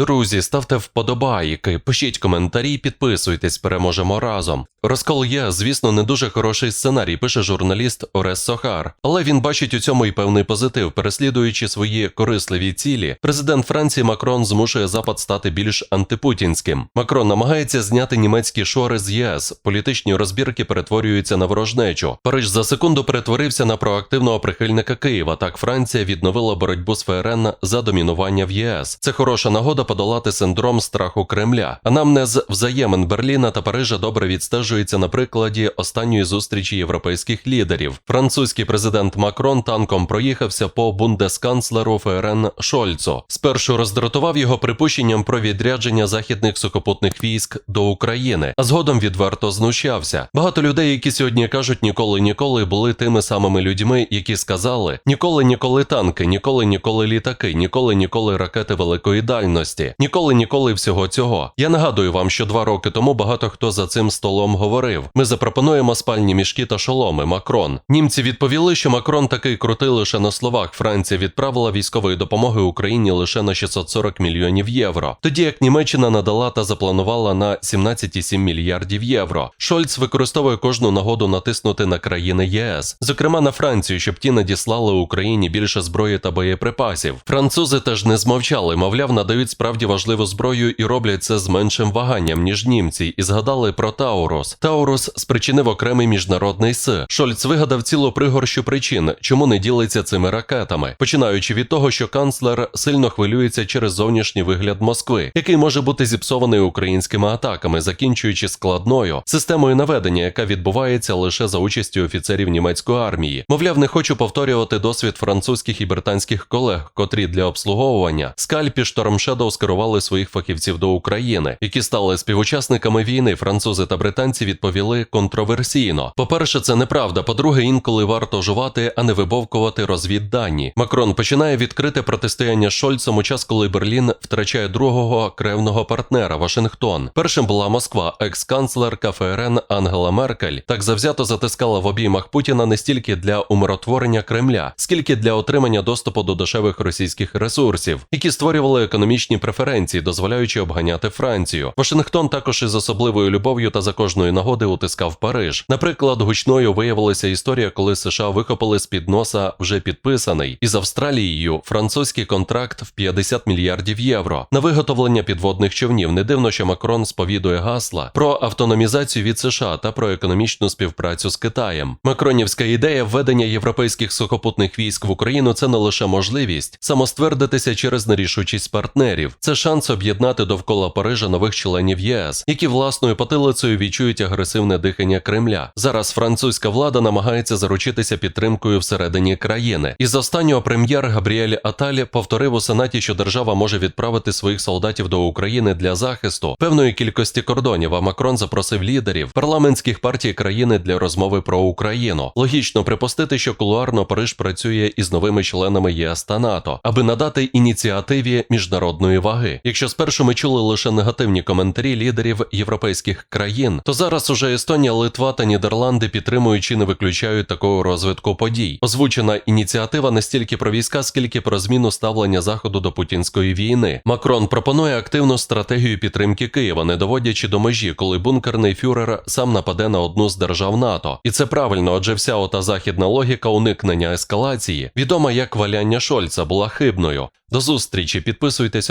Друзі, ставте вподобайки, пишіть коментарі, підписуйтесь, переможемо разом. Розкол є, звісно, не дуже хороший сценарій, пише журналіст Орес Сохар. Але він бачить у цьому і певний позитив. Переслідуючи свої корисливі цілі, президент Франції Макрон змушує Запад стати більш антипутінським. Макрон намагається зняти німецькі шори з ЄС. Політичні розбірки перетворюються на ворожнечу. Париж за секунду перетворився на проактивного прихильника Києва. Так Франція відновила боротьбу з ФРН за домінування в ЄС. Це хороша нагода подолати синдром страху Кремля. А нам не з взаємин Берліна та Парижа добре відстежується на прикладі останньої зустрічі європейських лідерів. Французький президент Макрон танком проїхався по бундесканцлеру ФРН Шольцу. Спершу роздратував його припущенням про відрядження західних сухопутних військ до України, а згодом відверто знущався. Багато людей, які сьогодні кажуть ніколи ніколи, були тими самими людьми, які сказали ніколи ніколи танки, ніколи ніколи літаки, ніколи ніколи ракети великої дальності, ніколи ніколи всього цього. Я нагадую вам, що два роки тому багато хто за цим столом говорив: ми запропонуємо спальні мішки та шоломи. Макрон. Німці відповіли, що Макрон такий крутий лише на словах. Франція відправила військової допомоги Україні лише на 640 мільйонів євро. Тоді як Німеччина надала та запланувала на 17,7 мільярдів євро. Шольц використовує кожну нагоду натиснути на країни ЄС, зокрема на Францію, щоб ті надіслали Україні більше зброї та боєприпасів. Французи теж не змовчали, мовляв, надають справді важливу зброю і роблять це з меншим ваганням ніж німці, і згадали про Таурус. Таурус спричинив окремий міжнародний с. Шольц вигадав цілу пригорщу причин, чому не ділиться цими ракетами, починаючи від того, що канцлер сильно хвилюється через зовнішній вигляд Москви, який може бути зіпсований українськими атаками, закінчуючи складною системою наведення, яка відбувається лише за участю офіцерів німецької армії. Мовляв, не хочу повторювати досвід французьких і британських колег, котрі для обслуговування скальпі Шторм Shadow скерували своїх фахівців до України, які стали співучасниками війни. Французи та британці відповіли контроверсійно. По-перше, це неправда. По-друге, інколи варто жувати, а не вибовкувати розвіддані. Макрон починає відкрите протистояння з Шольцем у час, коли Берлін втрачає другого кревного партнера Вашингтон. Першим була Москва, екс-канцлерка ФРН Ангела Меркель так завзято затискала в обіймах Путіна не стільки для умиротворення Кремля, скільки для отримання доступу до дешевих російських ресурсів, які створювали економічні преференції, дозволяючи обганяти Францію. Вашингтон також із особливою любов'ю та за кожної нагоди утискав Париж. Наприклад, гучною виявилася історія, коли США вихопили з під носа вже підписаний із Австралією французький контракт в 50 мільярдів євро на виготовлення підводних човнів. Не дивно, що Макрон сповідує гасла про автономізацію від США та про економічну співпрацю з Китаєм. Макронівська ідея введення європейських сухопутних військ в Україну це не лише можливість самоствердитися через нерішучість партнерів, це шанс об'єднати довкола Парижа нових членів ЄС, які власною потилицею відчують агресивне дихання Кремля. Зараз французька влада намагається заручитися підтримкою всередині країни. Із останнього прем'єр Габріель Аталі повторив у сенаті, що держава може відправити своїх солдатів до України для захисту певної кількості кордонів. А Макрон запросив лідерів парламентських партій країни для розмови про Україну. Логічно припустити, що кулуарно Париж працює із новими членами ЄС та НАТО, аби надати ініціативі міжнародної ваги. Якщо спершу ми чули лише негативні коментарі лідерів європейських країн, то зараз уже Естонія, Литва та Нідерланди підтримуючи не виключають такого розвитку подій. Озвучена ініціатива не стільки про війська, скільки про зміну ставлення заходу до путінської війни. Макрон пропонує активну стратегію підтримки Києва, не доводячи до межі, коли бункерний фюрер сам нападе на одну з держав НАТО. І це правильно, адже вся ота західна логіка уникнення ескалації, відома як валяння Шольца, була хибною. До зустрічі, підписуйтесь